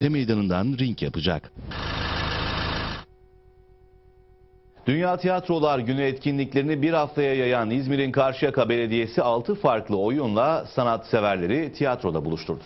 meydanından ring yapacak. Dünya Tiyatrolar Günü etkinliklerini bir haftaya yayan İzmir'in Karşıyaka Belediyesi 6 farklı oyunla sanatseverleri tiyatroda buluşturdu.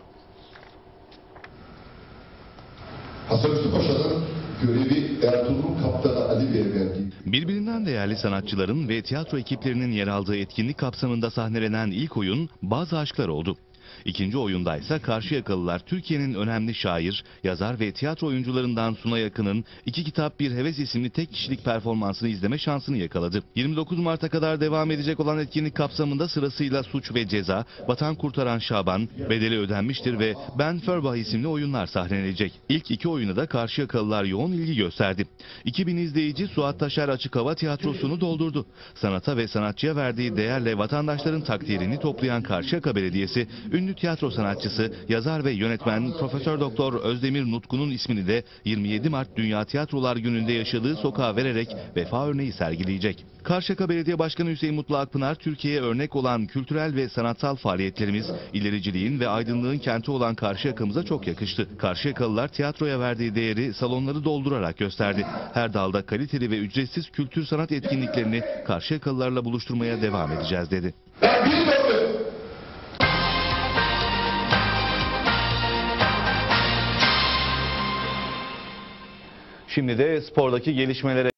Hasan Üstü Paşa'nın görevi Ertuğrul Kaptan'a Ali Bey'e verdiği Birbirinden değerli sanatçıların ve tiyatro ekiplerinin yer aldığı etkinlik kapsamında sahnelenen ilk oyun Bazı Aşklar oldu. İkinci oyunda ise Karşıyakalılar Türkiye'nin önemli şair, yazar ve tiyatro oyuncularından Suna Yakın'ın iki kitap bir heves isimli tek kişilik performansını izleme şansını yakaladı. 29 Mart'a kadar devam edecek olan etkinlik kapsamında sırasıyla Suç ve Ceza, Vatan Kurtaran Şaban, Bedeli Ödenmiştir ve Ben Ferbah isimli oyunlar sahnelenecek. İlk iki oyunu da Karşıyakalılar yoğun ilgi gösterdi. 2000 izleyici Suat Taşer Açık Hava Tiyatrosu'nu doldurdu. Sanata ve sanatçıya verdiği değerle vatandaşların takdirini toplayan Karşıyaka Belediyesi, ünlü tiyatro sanatçısı, yazar ve yönetmen Profesör Doktor Özdemir Nutku'nun ismini de 27 Mart Dünya Tiyatrolar Günü'nde yaşadığı sokağa vererek vefa örneği sergileyecek. Karşıyaka Belediye Başkanı Hüseyin Mutlu Akpınar, Türkiye'ye örnek olan kültürel ve sanatsal faaliyetlerimiz, ilericiliğin ve aydınlığın kenti olan Karşıyaka'mıza çok yakıştı. Karşıyakalılar tiyatroya verdiği değeri salonları doldurarak gösterdi. Her dalda kaliteli ve ücretsiz kültür sanat etkinliklerini Karşıyakalılarla buluşturmaya devam edeceğiz dedi. Şimdi de spordaki gelişmelere